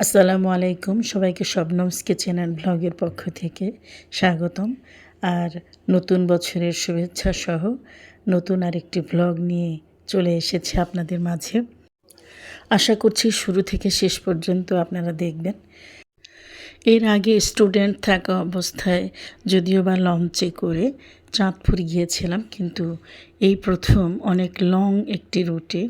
আসসালামু আলাইকুম। সবাইকে শবনমস কিচেন অ্যান্ড ব্লগের পক্ষ থেকে স্বাগতম। আর নতুন বছরের শুভেচ্ছা সহ নতুন আরেকটি ব্লগ নিয়ে চলে এসেছে আপনাদের মাঝে। আশা করছি শুরু থেকে শেষ পর্যন্ত আপনারা দেখবেন। এর আগে স্টুডেন্ট থাকা অবস্থায় যদিও বা লঞ্চে করে চাঁদপুর গিয়েছিলাম, কিন্তু এই প্রথম অনেক লং একটি রুটে।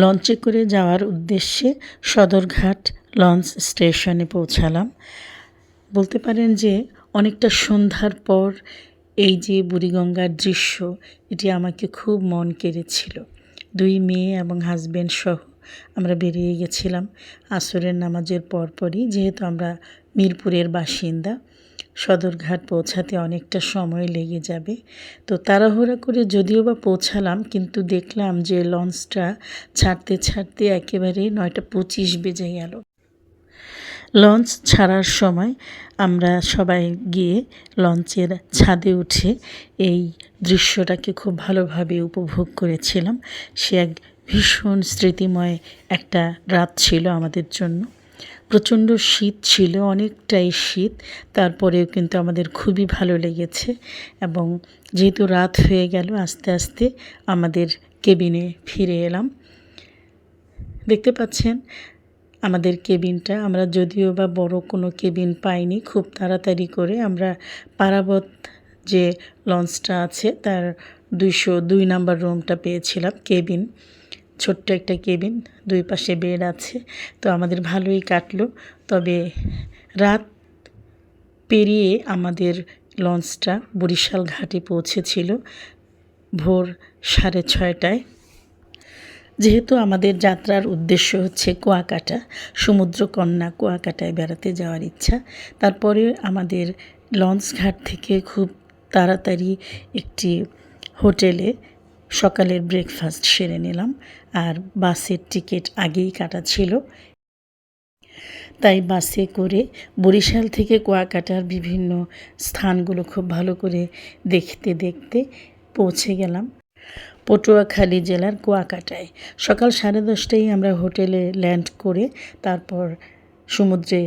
লঞ্চে করে যাওয়ার উদ্দেশ্যে সদরঘাট লঞ্চ স্টেশনে পৌঁছালাম। বলতে পারেন যে অনেকটা সন্ধ্যার পর এই যে বুড়িগঙ্গার দৃশ্য, এটি আমাকে খুব মন কেড়েছিল। দুই মেয়ে এবং হাজব্যান্ড সহ আমরা বেরিয়ে গেছিলাম। আসরের নামাজের পরপরই, যেহেতু আমরা মিরপুরের বাসিন্দা, সদরঘাট পৌঁছাতে অনেকটা সময় লেগে যাবে। তো তাড়াহুড়া করে যদিও বা পৌঁছালাম, কিন্তু দেখলাম যে লঞ্চটা ছাড়তে ছাড়তে একেবারে নয়টা পঁচিশ বেজে গেল। লঞ্চ ছাড়ার সময় আমরা সবাই গিয়ে লঞ্চের ছাদে উঠে এই দৃশ্যটাকে খুব ভালোভাবে উপভোগ করেছিলাম। সে এক ভীষণ স্মৃতিময় একটা রাত ছিল আমাদের জন্য। প্রচণ্ড শীত ছিল, অনেকটাই শীত, তারপরেও কিন্তু আমাদের খুবই ভালো লেগেছে এবং যেহেতু রাত হয়ে গেল, আস্তে আস্তে আমাদের কেবিনে ফিরে এলাম। দেখতে পাচ্ছেন আমাদের কেবিনটা, আমরা যদিও বা বড় কোনো কেবিন পাইনি, খুব তাড়াতাড়ি করে আমরা পারাবত যে লঞ্চটা আছে, তার দুইশো দুই নাম্বার রুমটা পেয়েছিলাম, কেবিন, ছোট্ট একটা কেবিন, দুই পাশে বেড আছে, তো আমাদের ভালোই কাটলো। তবে রাত পেরিয়ে আমাদের লঞ্চটা বরিশাল ঘাটে পৌঁছেছিল ভোর সাড়ে ছয়টায়। যেহেতু আমাদের যাত্রার উদ্দেশ্য হচ্ছে কুয়াকাটা, সমুদ্রকন্যা কুয়াকাটায় বেড়াতে যাওয়ার ইচ্ছা। তারপরে আমাদের লঞ্চ ঘাট থেকে খুব তাড়াতাড়ি একটি হোটেলে সকালের ব্রেকফাস্ট সেরে নিলাম আর বাসের টিকিট আগেই কাটা ছিল। তাই বাসে করে বরিশাল থেকে কুয়াকাটার বিভিন্ন স্থানগুলো খুব ভালো করে দেখতে দেখতে পৌঁছে গেলাম। পটুয়াখালী জেলার কুয়াকাটায়। সকাল সাড়ে দশটায় আমরা হোটেলে ল্যান্ড করে তারপর সমুদ্রে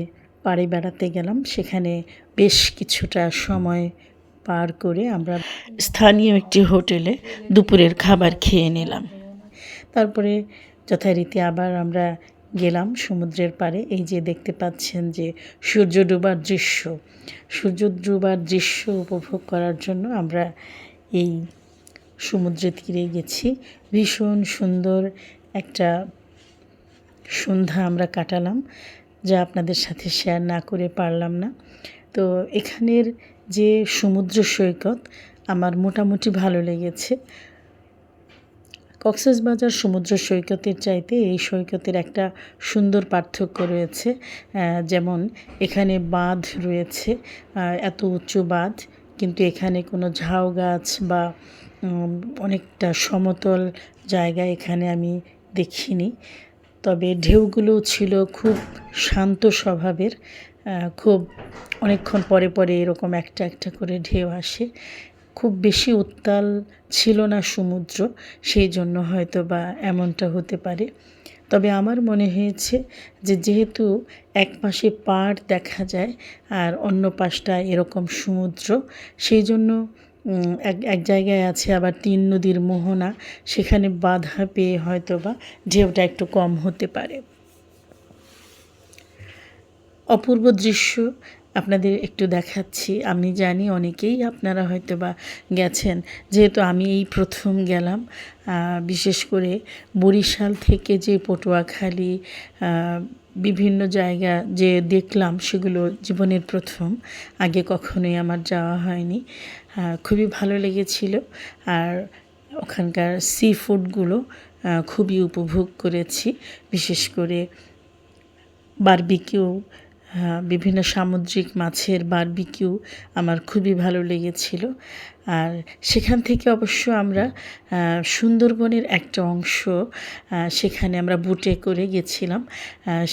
পাড়ে বেড়াতে গেলাম। সেখানে বেশ কিছুটা সময় পার করে আমরা স্থানীয় একটি হোটেলে দুপুরের খাবার খেয়ে নিলাম। তারপরে যথারীতি আবার আমরা গেলাম সমুদ্রের পাড়ে। এই যে দেখতে পাচ্ছেন যে সূর্য ডোবার দৃশ্য। সূর্য ডোবার দৃশ্য উপভোগ করার জন্য আমরা এই সমুদ্রের তীরে গেছি। ভীষণ সুন্দর একটা সন্ধ্যা আমরা কাটালাম, যা আপনাদের সাথে শেয়ার না করে পারলাম না। তো এখানের যে সমুদ্র সৈকত, আমার মোটামুটি ভালো লেগেছে। কক্সবাজার সমুদ্র সৈকতের চাইতে এই সৈকতের একটা সুন্দর পার্থক্য রয়েছে। যেমন এখানে বাঁধ রয়েছে এত উঁচু বাঁধ কিন্তু এখানে কোনো ঝাউ গাছ বা অনেকটা সমতল জায়গা এখানে আমি দেখিনি। তবে ঢেউগুলো ছিল খুব শান্ত স্বভাবের খুব অনেকক্ষণ পরে পরে এরকম একটা একটা করে ঢেউ আসে। খুব বেশি উত্তাল ছিল না সমুদ্র, সেই জন্য হয়তো বা এমনটা হতে পারে। তবে আমার মনে হয়েছে যে যেহেতু এক পাশে পাড় দেখা যায় আর অন্য পাশটা এরকম সমুদ্র, সেই জন্য এক এক জায়গায় আছে আবার তিন নদীর মোহনা, সেখানে বাধা পেয়ে হয়তো বা ঢেউটা একটু কম হতে পারে। অপূর্ব দৃশ্য আপনাদের একটু দেখাচ্ছি। আমি জানি অনেকেই আপনারা হয়তো বা গেছেন। যেহেতু আমি এই প্রথম গেলাম বিশেষ করে বরিশাল থেকে যে পটুয়াখালী বিভিন্ন জায়গা যে দেখলাম সেগুলো জীবনের প্রথম। আগে কখনোই আমার যাওয়া হয়নি। খুবই ভালো লেগেছিল। আর ওখানকার সি ফুডগুলো খুবই উপভোগ করেছি। বিশেষ করে বারবিকিউ বিভিন্ন সামুদ্রিক মাছের বারবিকিউ আমার খুবই ভালো লেগেছিল। আর সেখান থেকে অবশ্য আমরা সুন্দরবনের একটা অংশ সেখানে আমরা বুটে করে গেছিলাম।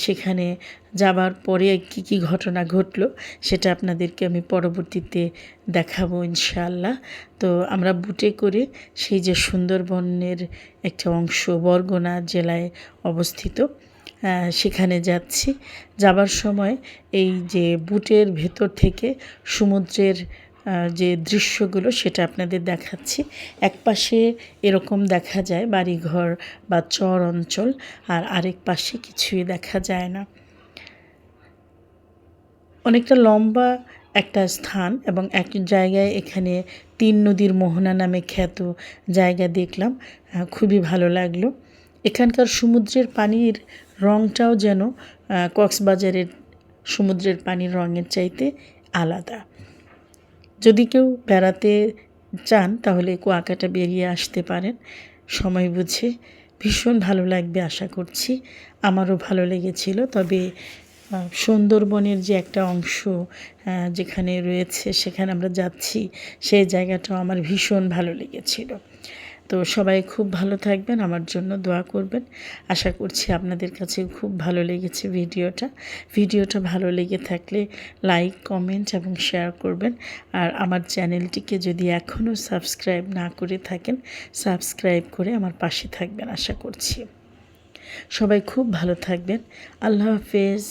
সেখানে যাবার পরে কী কী ঘটনা ঘটলো সেটা আপনাদেরকে আমি পরবর্তীতে দেখাবো ইনশাআল্লাহ। তো আমরা বুটে করে সেই যে সুন্দরবনের একটা অংশ বরগোনা জেলায় অবস্থিত সেখানে যাচ্ছি। যাবার সময় এই যে বুটের ভেতর থেকে সমুদ্রের যে দৃশ্যগুলো সেটা আপনাদের দেখাচ্ছি। এক পাশে এরকম দেখা যায় বাড়িঘর বা চর অঞ্চল, আর আরেক পাশে কিছুই দেখা যায় না। অনেকটা লম্বা একটা স্থান এবং এক জায়গায় এখানে তিন নদীর মোহনা নামে খ্যাত জায়গা দেখলাম। খুবই ভালো লাগল। এখানকার সমুদ্রের পানির রঙটাও যেন কক্সবাজারের সমুদ্রের পানির রঙের চাইতে আলাদা। যদি কেউ বেড়াতে চান, তাহলে কুয়াকাটা বেরিয়ে আসতে পারেন। সময় বুঝে ভীষণ ভালো লাগবে আশা করছি। আমারও ভালো লেগেছিল। তবে সুন্দরবনের যে একটা অংশ যেখানে রয়েছে, সেখানে আমরা যাচ্ছি, সেই জায়গাটাও আমার ভীষণ ভালো লেগেছিল। তো সবাই খুব ভালো থাকবেন, আমার জন্য দোয়া করবেন। আশা করছি আপনাদের কাছে খুব ভালো লেগেছে ভিডিওটা। ভিডিওটা ভালো লেগে থাকলে লাইক, কমেন্ট এবং শেয়ার করবেন। আর আমার চ্যানেলটিকে যদি এখনও সাবস্ক্রাইব না করে থাকেন, সাবস্ক্রাইব করে আমার পাশে থাকবেন, আশা করছি। সবাই খুব ভালো থাকবেন। আল্লাহ হাফেজ।